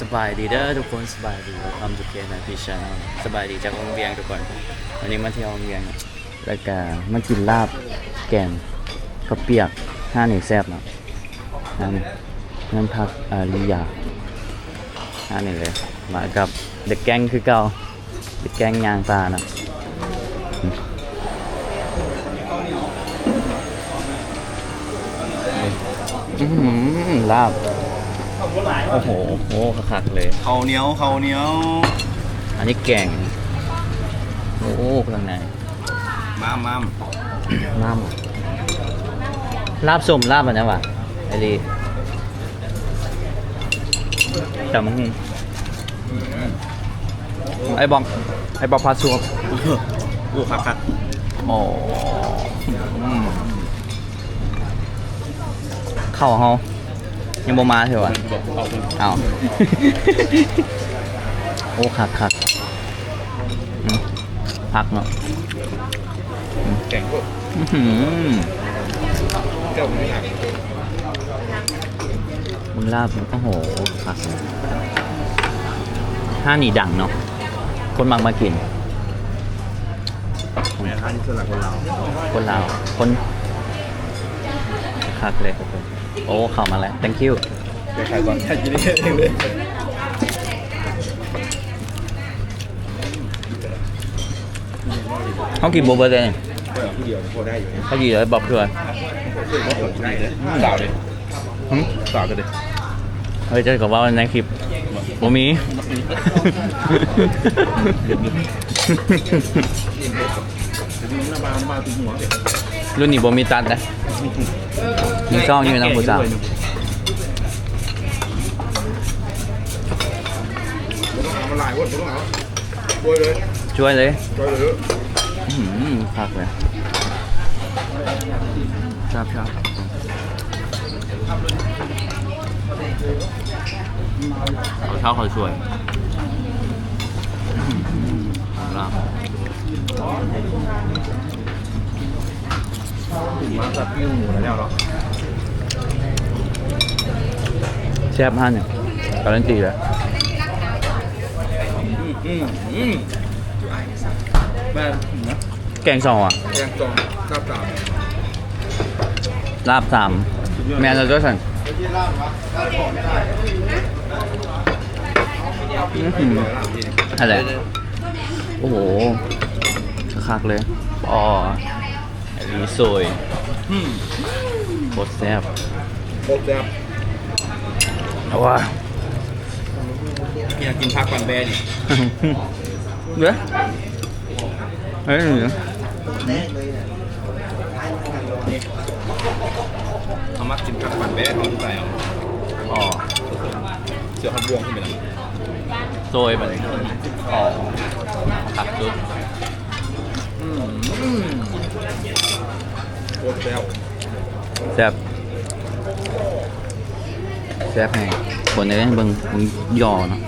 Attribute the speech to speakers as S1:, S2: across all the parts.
S1: สบายดีเด้อทุกคนสบายดีทำทุกเกมนะพี่ชาแนลสบายดีจากโรงเรียนทุกคนวันนี้มาเที่ยวโรงเรียนแล้วก็มากินลาบแกงข้าวเปียกห้าหนึ่งแซ่บเนาะห้าหนึ่งนั่นพักอาริยาห้าหนึ่งเลยมากับเด็กแกงคือเก่าเด็กแกงยางตาเนาะลาบ โอ้โหโอ้คักๆเลย
S2: เขาวเหนียวเขาวเหนียว
S1: อันนี้แกง โอ้ข้างใน
S2: มามมาม
S1: น้ำลาบส้มลาบอันนั้นวะไอ้ดีจำมึงไอ้บองไอ้บองพาซัว
S2: โอ้ครับครับ
S1: โอ้อืมเข้าเฮา ยังบ่มาเถอะวะเอาโอ้คักคักอืมพักเนาะ
S2: แก่งพวก
S1: อื้อหือ
S2: เจ้าไม่หัก
S1: มึงลาบโอ้โหคักห้านี่ดังเนาะคนมักมากิน
S2: แม่ท่านคือหลักคนเรา
S1: คนลาวคนคักเลยครับผม โอ้เข้ามาแล้ว thank you
S2: ไปขายก่อนแค่กินเองเลย
S1: เขากินโบเบอร์เลย
S2: ก็อย่างที่เดียวพอได้อยู่เนี่ย
S1: เขาดีเลยบอกเพื่อน
S2: ได้เลยสาวเลย
S1: หึ
S2: สาวกันเลย
S1: เฮ้ยเจอกับว่าในคลิปโมมี
S2: หน้าบานมาถึงหัวเลย
S1: รุ่นนี้โบมีตัดนะ มีช่องอยู่นะผู้สาว
S2: ต้องเอามาลายวัดต้องเอาบวยเลย
S1: ช่วยเลย
S2: บวยเลย
S1: อื้อหือคักเลยชอบชอบเขาเช่าเขาช่วยอื้อหือลาบ
S2: มาสับปิ้วหมูแล้วเนาะ
S1: แซ่บฮั่นเนี่ยการันตีเลย
S2: อืมอืมแม่นะ
S1: แกงสองอะ
S2: แกงจองลาบสาม
S1: ลาบสามแมนเราด้วยสันอื้อหืออะไรโอ้โหคักๆเลยอ๋ออันนี้สวย
S2: อืม
S1: โคตรแซ่บ
S2: โคตรแซ่บ
S1: เอาว่ะ
S2: อยากกินผักปันแบน
S1: เด้อเฮ้ย
S2: เขามักกินผักปันแบนเขาใส่เอา
S1: อ๋อ
S2: เสือขับบวงขึ้นไปแล้ว
S1: โซยไปเลยอ๋อคักจุด
S2: โคตรแซ่บ
S1: แซ่บแซ่บไงคนในนั้นเบิ่งเบิ่งย่อเนาะ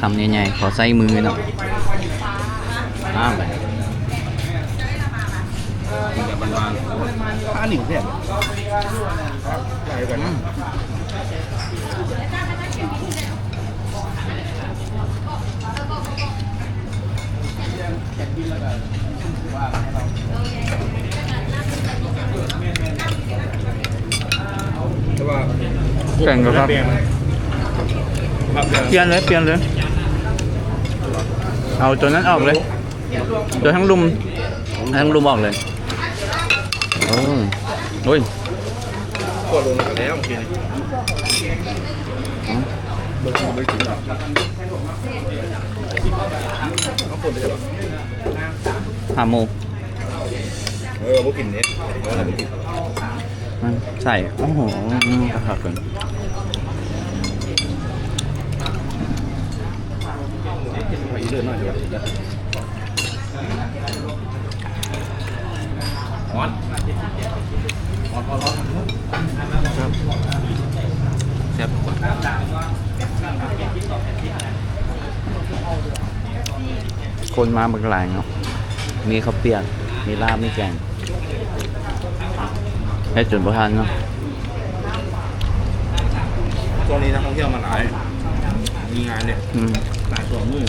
S1: คำใหญ่ๆขอใส่มือหน่อยอ้ามไป
S2: แบบบานๆผ้าหนิวเสียบนะ แต่ว่า
S1: แข่งกับครับ
S2: ครับ
S1: เปลี่ยนเลยเปลี่ยนเลย เอาตัวนั้นออกเลยตัวทั้งลุมทั้งลุมออกเลยโอ้โอ้ย
S2: ก็ลงกันแล้วเมื่อกี้นี้เบิร์ดไม่ถึงหรอกเขาคนได้หรอ
S1: หาหมู
S2: เออพวกกินเน็ต เขาอะไรพวกกิน
S1: มันใส่โอ้โหกระหักกัน
S2: ไปเรื่อยหน่อยดีกว่าร้อนร้อนร้อนร้อนแซ่บกว่า
S1: คนมาบักหลายเนาะมีข้าวเปียก มีลาบ มีแกง ให้จนประทานเนาะ
S2: ตัวนี้นักท่องเที่ยวมาหลาย มีงานเนี่ย
S1: อืม
S2: หลายตัวมือ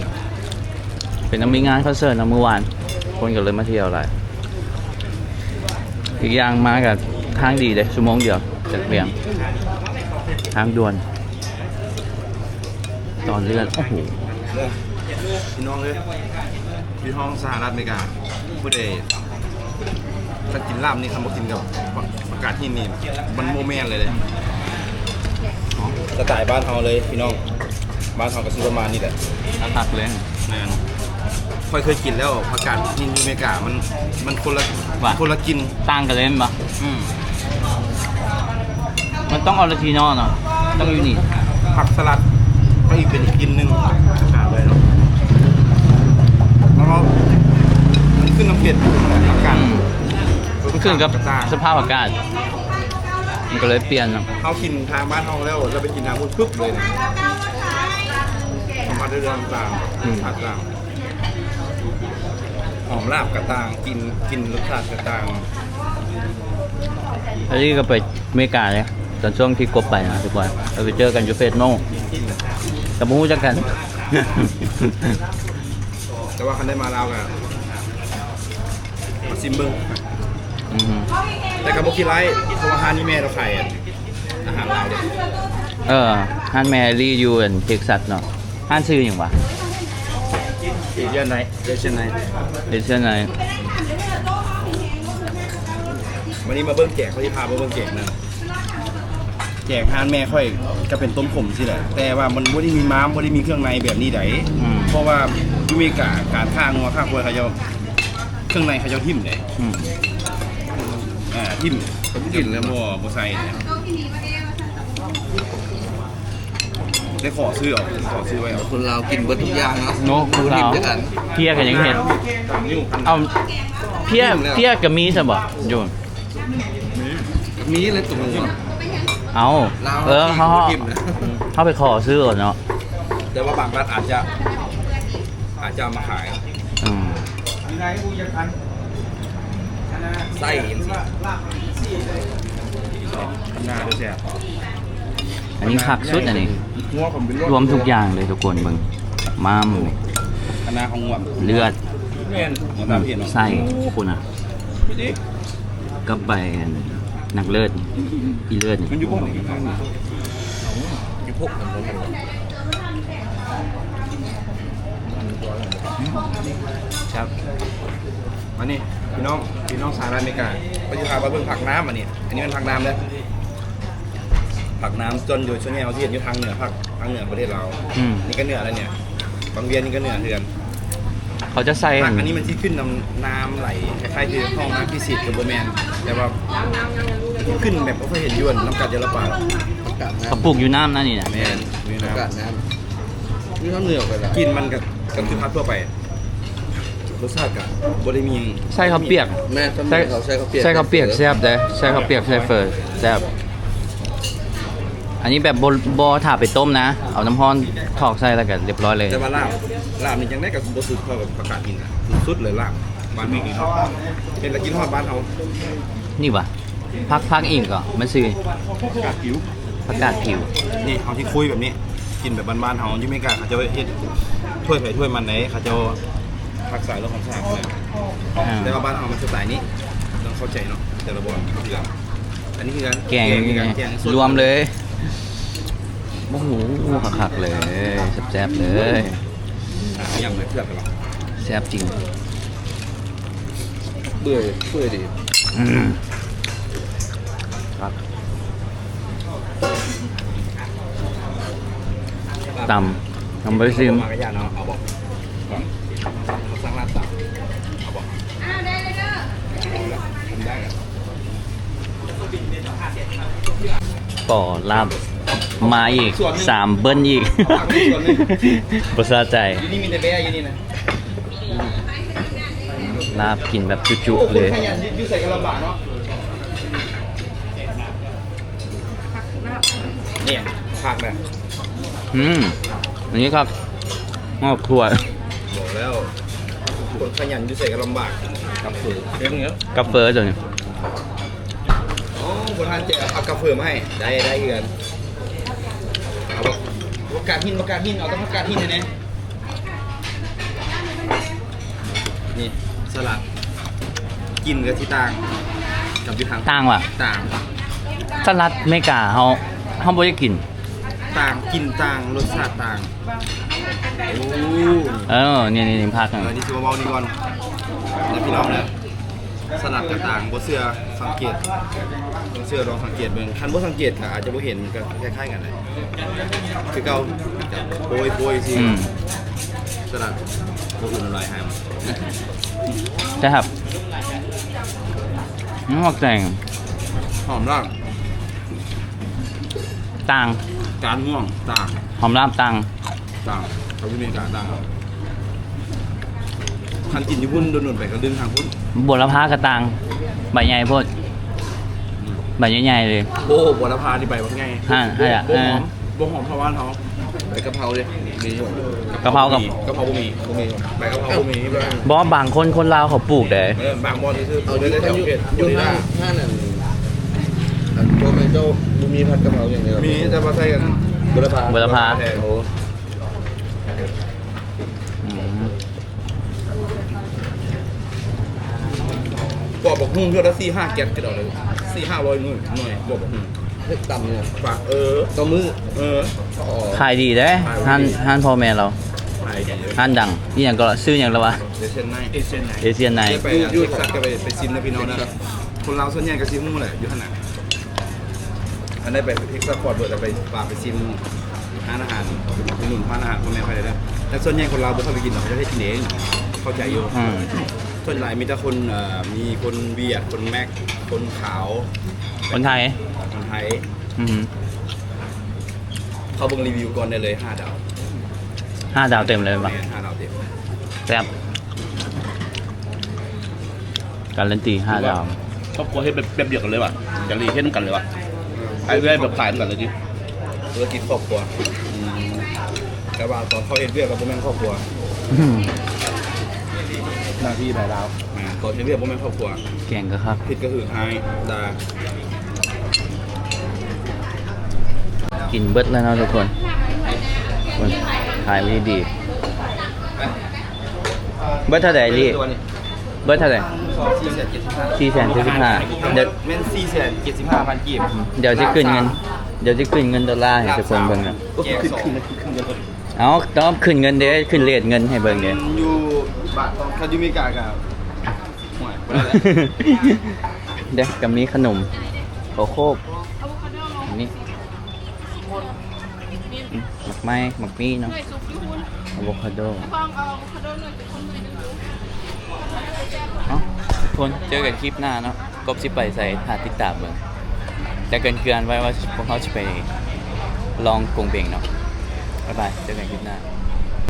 S1: เป็นน้ำมีงานคอนเสิร์ตนะเมื่อวาน คนก็เลยมาเที่ยวหลายอีกอย่างมากับทางดีเลยชั่วโมงเดียวจากเวียงทางด่วน ตอนเลื่อนโอ้โห
S2: พี่น้องเลยพี่ห้องสหรัฐอเมริกาผู้ใด ถ้ากินลาบนี่คำว่ากินกับประกาศที่นี่มันโมเมนต์เลยเลยสไตล์บ้านเราเลยพี่น้อง บ้านเราก็ซื้อประมาณนี้แหละ
S1: ตักเลย
S2: แน่นค่อยเคยกินแล้วผักกาดที่อเมริกา มันมันคนละ
S1: ว่ะ
S2: คนละกิน
S1: ต่างกันเลยมั้ยปะ
S2: อืม
S1: มันต้องออริจินอลเนาะต้องยูนิค
S2: ผักสลัดก็อีกเป็นอีกกินหนึ่งผักกาดเลยเนาะแล้วก็มันขึ้นน้ำเผ็ดผักกาด
S1: มัน ขึ้นกับ
S2: ต่าง
S1: สภาพอากาศ มันก็เลยเปลี่ยนเนาะ
S2: เขากินทางบ้านเขาแล้วเราไปกินทางพุ่นปึ๊บเลยนะสัมผัสได้เรื่องต่างๆผัดต่างหอมลาบกระต่างกินกินรสชาติกระต่าง
S1: แล้วนี่ก็ไปอเมริกาเลยตอนช่วงที่กบไปนะทุกคนเราไปเจอกันอยู่เฟสโน่กับมูจักกัน
S2: แต่ว่าคันได้มาลาวกันมาซิมเบิ้ง
S1: อือฮึ
S2: แต่กับโบกิไลท์เพราะว่าฮานี่แม่เราขายอะอาหารลาวเด็ก
S1: เออฮันแมรี่ยูนเท็กซัสเนาะฮันซื้ออย่างวะ
S2: อีเดียนไหนเดชนไหน
S1: เดชไหน
S2: วันนี้มาเบิ้งแจกเขาที่พามาเบิ้งแจกนั่นแจกฮานแม่ค่อยก็เป็นต้มขมสิแหละแต่ว่ามันไม่ได้มีม้ามไม่ได้มีเครื่องในแบบนี้ได
S1: อืม
S2: เพราะว่าอเมริกาการฆ่างัวฆ่าควายเขาจะเครื่องในเขาจะทิ่มเลย
S1: อืม
S2: อ่าทิ่มกินแล้วบ่บ่ใส่เนี่ยได้ขอซื้อเอาขอซื้อไว้เอา
S3: คนเรากินเบิดทุกอย่างเนาะ
S1: โน้คือเรา
S3: ด้วยกัน
S1: เพียกันยังเห็น
S2: สามนิ้วพัน
S1: เอาเพียเพียกับมีใช่บ่ยูน
S3: มีเลยตัวนี้
S1: เอา
S3: เรา
S1: เออเขา
S3: กินนะ
S1: เขาไปขอซื้อก่อนเนาะ
S2: แต่ว่าบางร้านอาจจะ อาจจะเอามาขาย
S1: อืม
S3: ไส้ยัง สิ
S2: หน้าด้วยแซ่บ
S1: อันนี้คักสุดอันนี้
S2: งัวผมเป็น
S1: รวมทุกอย่างเลยทุกคนเบิ่งม้าม
S2: คณะของงัว
S1: เลือด
S2: แม่นหัวตามเห็นเนาะ
S1: ไส้คุณอะ
S2: พี่ดิ
S1: ก็ไปหนักเลือดอีเลือดนี่
S2: มันอยู่พวกไหนกัน
S3: อยู่พวกมันมัน
S2: ครับ มานี่พี่น้องพี่น้องสหรัฐอเมริกาไปจะพาไปเบิ่งผักน้ำอันนี้อันนี้เป็นผักน้ำเลยผักน้ำจนอยู่ช่วงนี้เราที่เห็นอยู่ทางเหนือภาคทางเหนือประเทศเรา
S1: อืม
S2: นี่ก็เหนือแล้วเนี่ยบางเวียนนี่ก็เหนือเทือน
S1: เขาจะใส่
S2: ผักอันนี้มันที่ขึ้นน้ำน้ำไหลคล้ายๆคือห้องน้ำพิสิทธิ์กับโบแมนแต่ว่าขึ้นแบบไม่เคยเห็นยวนน้ำกัดเยลปา
S3: อากาศ
S1: เขา
S3: น้ำ
S1: ปลูกอยู่น้ำนั่นนี่นะ
S2: แมนมี
S3: อากาศ
S2: น้ำ
S3: น้ำนี่เขาเหนือไปแล้ว
S2: กินมันกับกับคือพักทั่วไป รสชาติกับบริมี
S1: ใส่ข้าวเปียก
S3: แม่ต้น
S1: ใส่
S3: เขาใส่ข้าวเปียก
S1: ใส่ข้าวเปียกแซ่บเด้ใส่ข้าวเปียกใส่เฟิร์แซ่บอันนี้แบบบบถ่าไปต้มนะ เอาน้ำร้อนถอกใส่แล้วกันเรียบร้อยเลย
S2: แต่ว่าลาบลาบนี่ยังได้กับบสุดเท่ากับผักกาดหินนะสุดๆเลยลาบบ้านมีกินเนาะเป็นละกินฮอดบ้านเขา
S1: นี่วะพักพักอีกก่อนมันซื้อ
S2: ผักกาดผิว
S1: ผักกาดผิว
S2: นี่เขาที่คุยแบบนี้ กินแบบบ้านๆเขาอยู่ไม่กล้าเขาจะเฮ็ดถ้วยไผ่ถ้วยมันไหนเขาจะ ผักสายเรื่องของสะอาดนะ
S1: อ่า
S2: แต่ว่าบ้านเรามันสไตล์นี้ต้องเข้าใจเนาะแต่ละบอลคือกันอันนี้คือการ
S1: แกง
S2: คือการแกงสด
S1: รวมเลยโอ้โหคักๆเลยแซ่บๆเลย
S2: อะอย่างไรเพื่อนกันหรอ
S1: แซ่บจริง
S3: เบื่อเบื่อดิ
S1: อืมครับตำทำไปซิม
S2: มากระยาเนาะเอาบอกเขาสร้างร้านตับเอาบอกเอาละทำได้อะ
S1: ก่อลาบมาอีกสามเบิ้ลอีกประสาทใจ
S2: อยู่นี่มีแต่แม่อยู่นี่นะ
S1: ลาบกินแบบจุกๆเลย
S2: ขยันยืดใส่กระลำบากเนาะเนี่ยผักนะ
S1: อืมอันนี้ครับงอกถั่ว
S2: บอกแล้วคนขยันยืดใส่กระลำบากกับฝืนเรื่องเนี้ย
S1: กาเฟอร์ตัวนี้
S2: อ๋ อคนทานเจ๊เอากาแฟมาให้ได้ได้เงินกาดหินผักกาดหินเอาแต่ผักกาดหินเลยนะนี่สลัดกินกับที่ต่างกับที่ทาง
S1: ต่างว่ะ
S2: ต่าง
S1: สลัดไม่กล้าเฮาเฮาบ่ได้กิน
S2: ต่างกินต่างรสชาติต่างโอ้
S1: เออนี่นี่นี่พัก
S2: เออนี่ชิวาเบานี่ก่อนแล้วพี่น้องเนี่ย สลัดกับต่างบ่เสื้อสังเกตบ่เสื้อลองสังเกตเบิ่งคันบ่สังเกตก็อาจจะบ่เห็นก็คล้ายๆกันเลยคือเก่าโปรยโปรยสิ
S1: อืม
S2: สลัดบ่อื่นอร่อยหาม
S1: ใช่ครับน้ำหมักแตง
S2: หอมราก
S1: ต่าง
S2: การม่วงต่าง
S1: หอมลาบต่าง
S2: ต่างเขาอยู่ในการต่าง คันกินอยู่พุ่นโดนๆไปก็ดึงทางพุ่น
S1: บัวละพากระต่างใบใหญ่โพดใบใหญ่ๆเลย
S2: โอ้บัวละพานี่ใบว่าไง
S1: ห้าห้าอะ
S2: บ่
S1: เอ
S2: ห
S1: อ
S2: อมบ่หอมเพราะว่าเขา
S3: ไปกะเพราเลยมีอยู่
S1: กะเพรากับ
S2: กะเพราบะหมี่
S3: พวกนี้
S2: ใบกะเพราบะหมี่นี่แบบ
S1: บอบางคนคนลาวเขาปลูกเด้
S2: เออบางบอลที่ซื้อ
S3: เอา
S2: ได้
S3: อยู่
S2: แถว
S3: อยู่
S2: เขต
S3: อยู่ห้างห้างนั่นอันโบแมนเจ้าบุมีผัดกะเพราอย่างเดียว
S2: มีแต่ว่าใส่กัน
S3: บุรพา
S1: บุรพา
S3: โอ้
S1: อื
S2: ปอกบอกหุ้งเท่าละสี่ห้าแก๊สก็ได้เลยสี่ห้าร้อยหน่วยหน่วยบอกบอกหุ้ง
S3: เฮ็ดต่ำเนี่ย
S2: ฝากเออ
S3: ต่อมือ
S2: เออ
S3: อ๋อ
S1: ขายดีเด้ห้านห้านพ่อแม่เรา
S2: ไปเดี๋ยว
S1: ห้านดังนี่อย่างก็ซื้ออย่างละวะ
S2: เดี๋ยวเช่นไหนเอเช่นไหน
S1: เอเชียนไน
S2: ไปยูทูบก็ไปไปซิมนะพี่น้องนะคนเราส่วนใหญ่ก็ซิมมู่แหละอยู่ขนาดอันได้ไปเท็กซัสฟอร์ดเบิร์ดไปฝากไปซิมร้านอาหารเป็นหนุนร้านอาหารพ่อแม่ไปเลยนะแต่ส่วนใหญ่คนเราไม่เข้าไปกินหรอกเขาจะให้กินเองเข้าใจอยู่
S1: อืม
S2: ส่วนใหญ่มีแต่คนเอ่อมีคนเวียดคนแม็กคนขาว
S1: คนไทย
S2: คนไทย
S1: อืม
S2: เขาเบิ่งรีวิวก่อนได้เลย5ดาว
S1: ห้าดาวเต็มเลย
S2: แม
S1: ปะ
S2: น5ดาวเต็ม
S1: แซ่บการันตีห้าดาว
S3: ครอบครัวเฮ็ดแบบเดียวกันเลยว่ะอย่างรีเฮ็ดกันเลยว่ะไอ้เรื่อยแบบขายกันเลยจิ
S2: ธุรกิจครอบครัวอืมแต่ว่าตอนเขาเอ็นเวียกับโมแมนครอบครัว
S1: อืม
S3: หน้าที่หลายดาว
S2: อ่าตอนเอ็นเวียโมแมนครอบครัว
S1: แกงก็ครับ
S2: ผิดก็คือไฮดา
S1: กินเบิดแล้วเนาะทุกคนคนขายไม่ดี เบิดเท่าไหร่ลี่
S2: ตัวนี้
S1: เบิดเท่าไหร่
S2: สี่แสนเจ็ดสิบห้า
S1: สี่แสนเจ็ดสิบห้าเดี๋ยว
S2: เม่นสี่แสนเจ็ดสิบห้าพันกีบ
S1: เดี๋ยวจะขึ้นเงิน เดี๋ยวจะขึ้นเงินดอลลาร์ให้ทุกคนเบิ่งนะ
S2: แยกสอง
S1: เอาต้องขึ้นเงินเด้ขึ้นเรทเงินให้เบิ่งเด้
S2: อยู่บาทตอนคายูมิกากับห่วยบ่ได้แล้ว
S1: เดี๋ยวกับมีขนมโคโคกอันนี้อืมหมักไม้หมักมีเนาะ
S4: หน่วยซุปที่คุณ
S1: อะโวคาโด
S4: ฟังเอาอะโวคาโดหน่วยเป็นคนหน่วยหนึ่งดู
S1: เอ้าทุกคนเจอกันคลิปหน้าเนาะกบสิไปใส่ถาติดตามเบิ่งแต่เกินเกินๆไว้ว่าพวกเขาจะไปลองกงเบงเนาะบ๊ายบาย เจอกันคลิปหน้า